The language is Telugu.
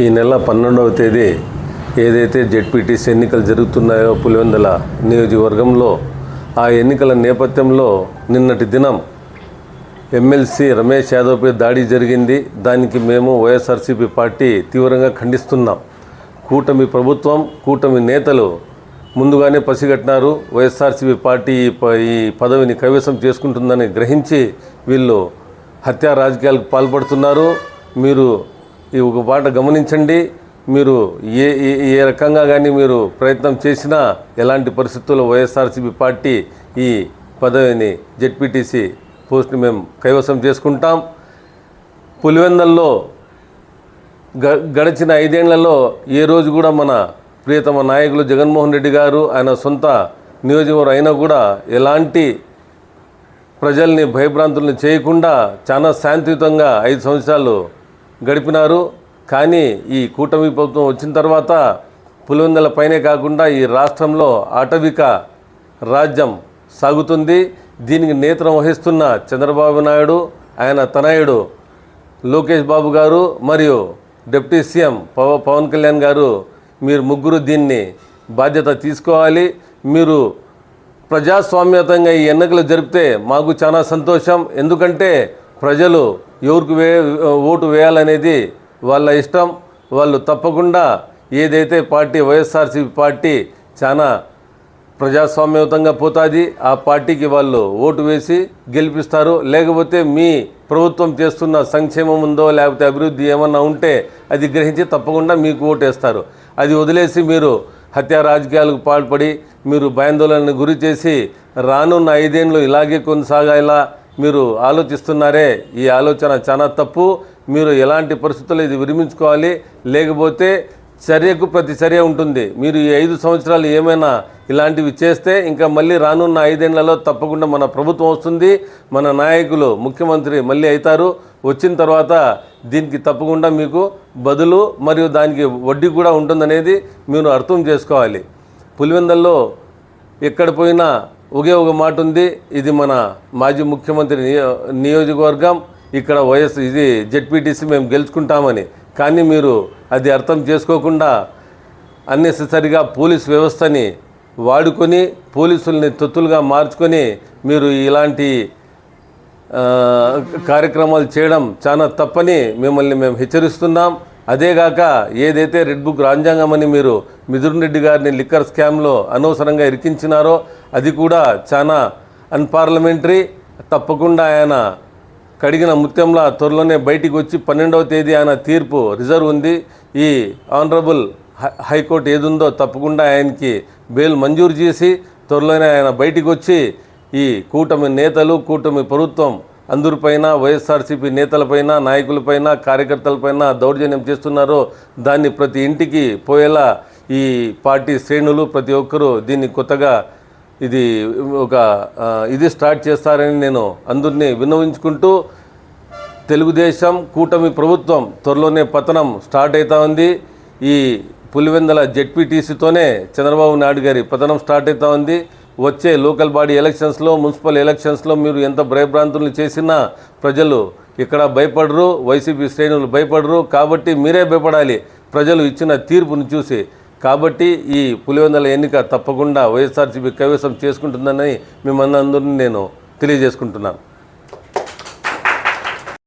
ఈ నెల పన్నెండవ తేదీ ఏదైతే జెడ్పీటీసీ ఎన్నికలు జరుగుతున్నాయో పులివెందుల నియోజకవర్గంలో ఆ ఎన్నికల నేపథ్యంలో నిన్నటి దినం ఎమ్మెల్సీ రమేష్ యాదవ్పై దాడి జరిగింది. దానికి మేము వైఎస్ఆర్సీపీ పార్టీ తీవ్రంగా ఖండిస్తున్నాం. కూటమి ప్రభుత్వం కూటమి నేతలు ముందుగానే పసిగట్టినారు. వైఎస్ఆర్సీపీ పార్టీ ఈ ప- ఈ పదవిని కైవసం చేసుకుంటుందని గ్రహించి వీళ్ళు హత్యా రాజకీయాలకు పాల్పడుతున్నారు. మీరు ఈ ఒక పాట గమనించండి. మీరు ఏ ఏ- ఏ రకంగా కానీ మీరు ప్రయత్నం చేసినా ఎలాంటి పరిస్థితుల్లో వైఎస్ఆర్సీపీ పార్టీ ఈ పదవిని జెడ్పీటీసీ పోస్ట్ని మేము కైవసం చేసుకుంటాం. పులివెందల్లో గ గడిచిన ఐదేళ్ళలో ఏ రోజు కూడా మన ప్రియతమ నాయకులు జగన్మోహన్ రెడ్డి గారు ఆయన సొంత నియోజకవర్గం అయినా కూడా ఎలాంటి ప్రజల్ని భయభ్రాంతుల్ని చేయకుండా చాలా శాంతియుతంగా ఐదు సంవత్సరాలు గడిపినారు. కానీ ఈ కూటమి ప్రభుత్వం వచ్చిన తర్వాత పులివెందుల పైనే కాకుండా ఈ రాష్ట్రంలో ఆటవిక రాజ్యం సాగుతుంది. దీనికి నేత్రం వహిస్తున్న చంద్రబాబు నాయుడు ఆయన తనయుడు లోకేష్ బాబు గారు మరియు డిప్యూటీ సీఎం పవ పవన్ కళ్యాణ్ గారు మీరు ముగ్గురు దీన్ని బాధ్యత తీసుకోవాలి. మీరు ప్రజాస్వామ్యతంగా ఈ ఎన్నికలు జరిపితే మాకు చాలా సంతోషం. ఎందుకంటే ప్రజలు ఎవరికి వే ఓటు వేయాలనేది వాళ్ళ ఇష్టం. వాళ్ళు తప్పకుండా ఏదైతే పార్టీ వైఎస్ఆర్సీపీ పార్టీ చాలా ప్రజాస్వామ్యయుతంగా పోతుంది ఆ పార్టీకి వాళ్ళు ఓటు వేసి గెలిపిస్తారు. లేకపోతే మీ ప్రభుత్వం చేస్తున్న సంక్షేమం ఉందో లేకపోతే అభివృద్ధి ఏమన్నా ఉంటే అది గ్రహించి తప్పకుండా మీకు ఓటు వేస్తారు అది వదిలేసి మీరు హత్యా రాజకీయాలకు పాల్పడి మీరు భయాందోళనకు గురి చేసి రానున్న ఐదేళ్ళు ఇలాగే కొనసాగేలా మీరు ఆలోచిస్తున్నారే ఈ ఆలోచన చాలా తప్పు మీరు ఎలాంటి పరిస్థితుల్లో ఇది విరమించుకోవాలి లేకపోతే చర్యకు ప్రతి చర్య ఉంటుంది. మీరు ఈ ఐదు సంవత్సరాలు ఏమైనా ఇలాంటివి చేస్తే ఇంకా మళ్ళీ రానున్న ఐదేళ్ళలో తప్పకుండా మన ప్రభుత్వం వస్తుంది మన నాయకులు ముఖ్యమంత్రి మళ్ళీ అవుతారు. వచ్చిన తర్వాత దీనికి తప్పకుండా మీకు బదులు మరియు దానికి వడ్డీ కూడా ఉంటుందనేది మీరు అర్థం చేసుకోవాలి. పులివెందల్లో ఎక్కడ పోయినా ఒకే ఒక మాట ఉంది. ఇది మన మాజీ ముఖ్యమంత్రి నియో- నియోజకవర్గం. ఇక్కడ వైఎస్ ఇది జెడ్పీటీసీ మేము గెలుచుకుంటామని. కానీ మీరు అది అర్థం చేసుకోకుండా అన్నెసరిగా పోలీస్ వ్యవస్థని వాడుకొని పోలీసుల్ని తొత్తులుగా మార్చుకొని మీరు ఇలాంటి కార్యక్రమాలు చేయడం చాలా తప్పని మిమ్మల్ని మేము హెచ్చరిస్తున్నాం. అదేగాక ఏదైతే రెడ్ బుక్ రాజ్యాంగం అని మీరు మిథున్ రెడ్డి గారిని లిక్కర్ స్కామ్లో అనవసరంగా ఇరికించినారో అది కూడా చాలా అన్పార్లమెంటరీ. తప్పకుండా ఆయన కడిగిన ముత్యంలా త్వరలోనే బయటికి వచ్చి పన్నెండవ తేదీ ఆయన తీర్పు రిజర్వ్ ఉంది. ఈ ఆనరబుల్ హై- హైకోర్టు ఏదుందో తప్పకుండా ఆయనకి బెయిల్ మంజూరు చేసి త్వరలోనే ఆయన బయటికి వచ్చి ఈ కూటమి నేతలు కూటమి ప్రభుత్వం అందరిపైన వైఎస్ఆర్సీపీ నేతలపైన నాయకులపైన కార్యకర్తలపైన దౌర్జన్యం చేస్తున్నారో దాన్ని ప్రతి ఇంటికి పోయేలా ఈ పార్టీ శ్రేణులు ప్రతి ఒక్కరూ దీన్ని కొత్తగా ఇది ఒక ఇది స్టార్ట్ చేస్తారని నేను అందరినీ విన్నవించుకుంటూ తెలుగుదేశం కూటమి ప్రభుత్వం త్వరలోనే పతనం స్టార్ట్ అవుతా ఉంది. ఈ పులివెందల జెడ్పీటీసీతోనే చంద్రబాబు నాయుడు గారి పతనం స్టార్ట్ అవుతా ఉంది. వచ్చే లోకల్ బాడీ ఎలక్షన్స్లో మున్సిపల్ ఎలక్షన్స్లో మీరు ఎంత భయభ్రాంతులు చేసినా ప్రజలు ఇక్కడ భయపడరు వైసీపీ శ్రేణులు భయపడరు. కాబట్టి మీరే భయపడాలి. ప్రజలు ఇచ్చిన తీర్పును చూసి కాబట్టి ఈ పులివెందల ఎన్నిక తప్పకుండా వైఎస్ఆర్సీపీ కైవసం చేసుకుంటుందని మిమ్మల్ని అందరినీ నేను తెలియజేసుకుంటున్నాను.